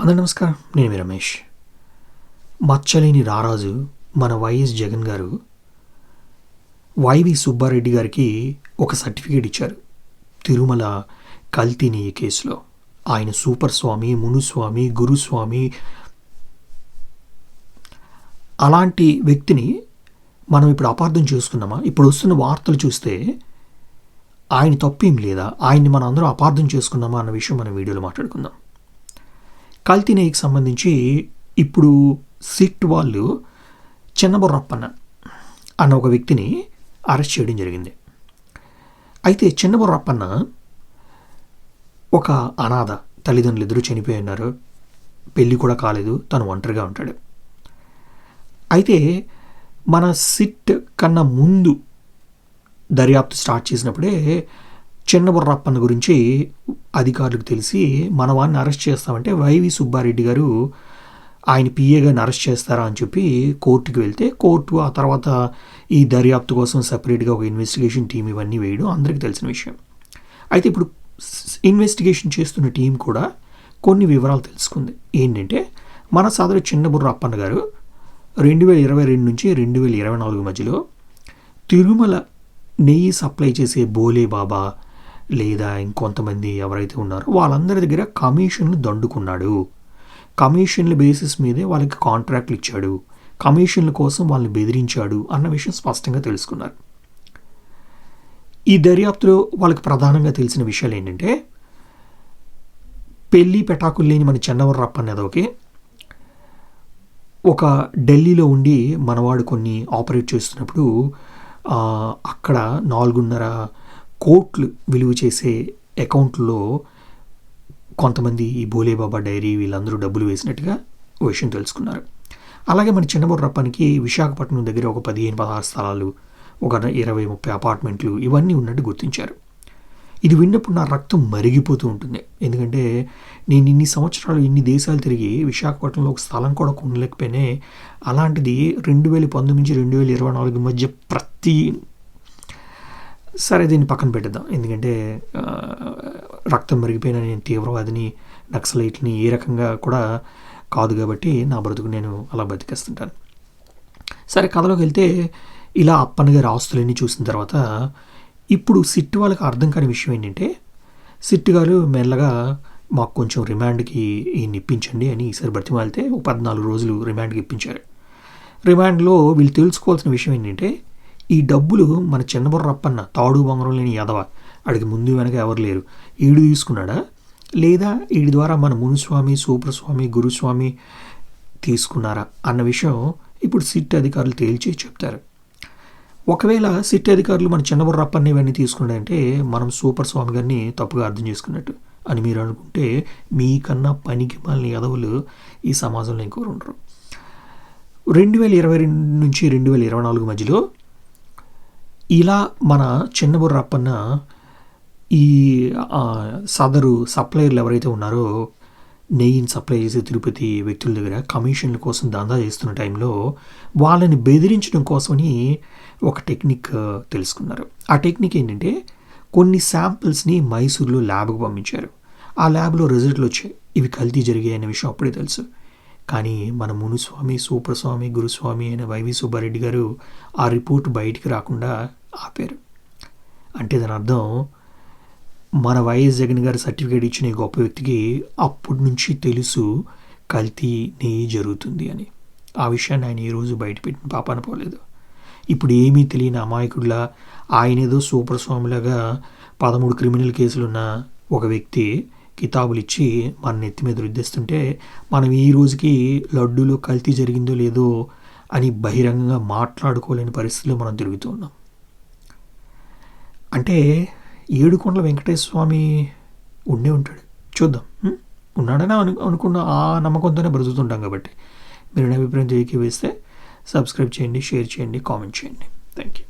అందరు నమస్కారం. నేను మీ రమేష్. మచ్చలేని రారాజు మన వైఎస్ జగన్ గారు వైవి సుబ్బారెడ్డి గారికి ఒక సర్టిఫికేట్ ఇచ్చారు. తిరుమల కల్తీని కేసులో. ఆయన సూపర్ స్వామి మునుస్వామి గురుస్వామి అలాంటి వ్యక్తిని మనం ఇప్పుడు అపార్థం చేసుకున్నామా? ఇప్పుడు వస్తున్న వార్తలు చూస్తే ఆయన తప్పేం లేదా? ఆయన్ని మనం అందరం అపార్థం చేసుకున్నామా? అన్న విషయం మనం వీడియోలో మాట్లాడుకుందాం. కల్తీనేయకి సంబంధించి ఇప్పుడు సిట్ వాళ్ళు చిన్నబొర్రప్పన్న అన్న ఒక వ్యక్తిని అరెస్ట్ చేయడం జరిగింది. అయితే చిన్నబొర్రప్పన్న ఒక అనాథ తల్లిదండ్రులు ఇద్దరు చనిపోయి ఉన్నారు. పెళ్ళి కూడా కాలేదు. తను ఒంటరిగా ఉంటాడు. అయితే మన సిట్ కన్నా ముందు దర్యాప్తు స్టార్ట్ చేసినప్పుడే చిన్నబుర్రప్పన్న గురించి అధికారులకు తెలిసి మన అరెస్ట్ చేస్తామంటే వైవి సుబ్బారెడ్డి గారు ఆయన పిఏ గారిని అరెస్ట్ చేస్తారా అని చెప్పి కోర్టుకి వెళ్తే కోర్టు ఆ తర్వాత ఈ దర్యాప్తు కోసం సపరేట్గా ఒక ఇన్వెస్టిగేషన్ టీం ఇవన్నీ వేయడం అందరికీ తెలిసిన విషయం. అయితే ఇప్పుడు ఇన్వెస్టిగేషన్ చేస్తున్న టీం కూడా కొన్ని వివరాలు తెలుసుకుంది. ఏంటంటే మన సదరు చిన్నబుర్ర అప్పన్న గారు రెండు వేల ఇరవై రెండు నుంచి రెండు వేల ఇరవై నాలుగు మధ్యలో తిరుమల నెయ్యి సప్లై చేసే బోలే బాబా లేదా ఇంకొంతమంది ఎవరైతే ఉన్నారో వాళ్ళందరి దగ్గర కమిషన్లు దండుకున్నాడు. కమిషన్ల బేసిస్ మీదే వాళ్ళకి కాంట్రాక్ట్లు ఇచ్చాడు. కమిషన్ల కోసం వాళ్ళని బెదిరించాడు అన్న విషయం స్పష్టంగా తెలుసుకున్నారు. ఈ దర్యాప్తులో వాళ్ళకి ప్రధానంగా తెలిసిన విషయాలు ఏంటంటే పెళ్ళి పెటాకులు లేని మన చెన్నవరప్ప అనేది ఓకే ఒక ఢిల్లీలో ఉండి మనవాడు కొన్ని ఆపరేట్ చేస్తున్నప్పుడు అక్కడ నాలుగున్నర కోట్లు విలువ చేసే అకౌంట్లో కొంతమంది ఈ భోలేబాబా డైరీ వీళ్ళందరూ డబ్బులు వేసినట్టుగా విషయం తెలుసుకున్నారు. అలాగే మన చిన్నబుర్రప్పనికి విశాఖపట్నం దగ్గర ఒక పదిహేను పదహారు స్థలాలు ఒక ఇరవై ముప్పై అపార్ట్మెంట్లు ఇవన్నీ ఉన్నట్టు గుర్తించారు. ఇది విన్నప్పుడు నా రక్తం మరిగిపోతూ ఉంటుంది. ఎందుకంటే నేను ఇన్ని సంవత్సరాలు ఇన్ని దేశాలు తిరిగి విశాఖపట్నంలో ఒక స్థలం కూడా కొనలేకపోయినా అలాంటిది రెండు వేల పంతొమ్మిది నుంచి రెండు వేల ఇరవై నాలుగు మధ్య ప్రతి సరే దీన్ని పక్కన పెట్టేద్దాం. ఎందుకంటే రక్తం మరిగిపోయిన నేను తీవ్రవాదిని నక్సలైట్ని ఏ రకంగా కూడా కాదు కాబట్టి నా బ్రతుకు నేను అలా బతికేస్తుంటాను. సరే కథలోకి వెళ్తే ఇలా అప్పన్న గారి ఆస్తులన్నీ చూసిన తర్వాత ఇప్పుడు సిట్ వాళ్ళకి అర్థం కాని విషయం ఏంటంటే సిట్ గారు మెల్లగా మాకు కొంచెం రిమాండ్కి ఈయన ఇప్పించండి అని ఈసారి బ్రతిమాలితే ఒక పద్నాలుగు రోజులు రిమాండ్కి ఇప్పించారు. రిమాండ్లో వీళ్ళు తెలుసుకోవాల్సిన విషయం ఏంటంటే ఈ డబ్బులు మన చిన్నబుర్రప్పన్న తాడు బంగారం లేని యాదవ. అడిగి ముందు వెనక ఎవరు లేరు. ఈడు తీసుకున్నాడా? లేదా వీడి ద్వారా మన మునుస్వామి సూపరస్వామి గురుస్వామి తీసుకున్నారా? అన్న విషయం ఇప్పుడు సిట్ అధికారులు తేల్చి చెప్తారు. ఒకవేళ సిట్ అధికారులు మన చిన్నబుర్రప్పని ఇవన్నీ తీసుకున్నాడంటే మనం సూపర్ స్వామి గారిని తప్పుగా అర్థం చేసుకున్నట్టు అని మీరు అనుకుంటే మీకన్నా పనికి మాలిన యదవులు ఈ సమాజంలో ఇంకోరు ఉండరు. రెండు వేల ఇరవై రెండు నుంచి రెండు వేల ఇరవై నాలుగు మధ్యలో ఇలా మన చిన్నబుర్రప్పన్న ఈ సదరు సప్లయర్లు ఎవరైతే ఉన్నారో నెయ్యిని సప్లై చేసే తిరుపతి వ్యక్తుల దగ్గర కమిషన్ల కోసం దందా చేస్తున్న టైంలో వాళ్ళని బెదిరించడం కోసమని ఒక టెక్నిక్ తెలుసుకున్నారు. ఆ టెక్నిక్ ఏంటంటే కొన్ని శాంపిల్స్ని మైసూర్లో ల్యాబ్కి పంపించారు. ఆ ల్యాబ్లో రిజల్ట్లు వచ్చాయి. ఇవి కల్తీ జరిగాయి అనే విషయం అప్పుడే తెలుసు. కానీ మన మునుస్వామి సూపరస్వామి గురుస్వామి అయిన వైవి సుబ్బారెడ్డి గారు ఆ రిపోర్ట్ బయటికి రాకుండా ఆపారు అంటే దాని అర్థం మన వైఎస్ జగన్ గారి సర్టిఫికేట్ ఇచ్చిన గొప్ప వ్యక్తికి అప్పటి నుంచి తెలుసు కల్తీ నెయ్యి జరుగుతుంది అని. ఆ విషయాన్ని ఆయన ఈ రోజు బయట పెట్టిన పాపాన పోలేదు ఇప్పుడు ఏమీ తెలియని అమాయకుడిలా ఆయన ఏదో సూపర్ స్వామిలాగా పదమూడు క్రిమినల్ కేసులున్న ఒక వ్యక్తి కితాబులు ఇచ్చి మన నెత్తి మీద రుద్దేస్తుంటే మనం ఈ రోజుకి లడ్డూలో కల్తీ జరిగిందో లేదో అని బహిరంగంగా మాట్లాడుకోలేని పరిస్థితిలో మనం తిరుగుతూ ఉన్నాం. అంటే ఏడుకొండల వెంకటేశ్వర స్వామి ఉండే ఉంటాడు. చూద్దాం. ఉన్నాడని అను అనుకున్న ఆ నమ్మకంతోనే బ్రతుకుతుంటాం కాబట్టి. మీరు అభిప్రాయం తెలియకి వేస్తే సబ్స్క్రైబ్ చేయండి షేర్ చేయండి కామెంట్ చేయండి. Thank you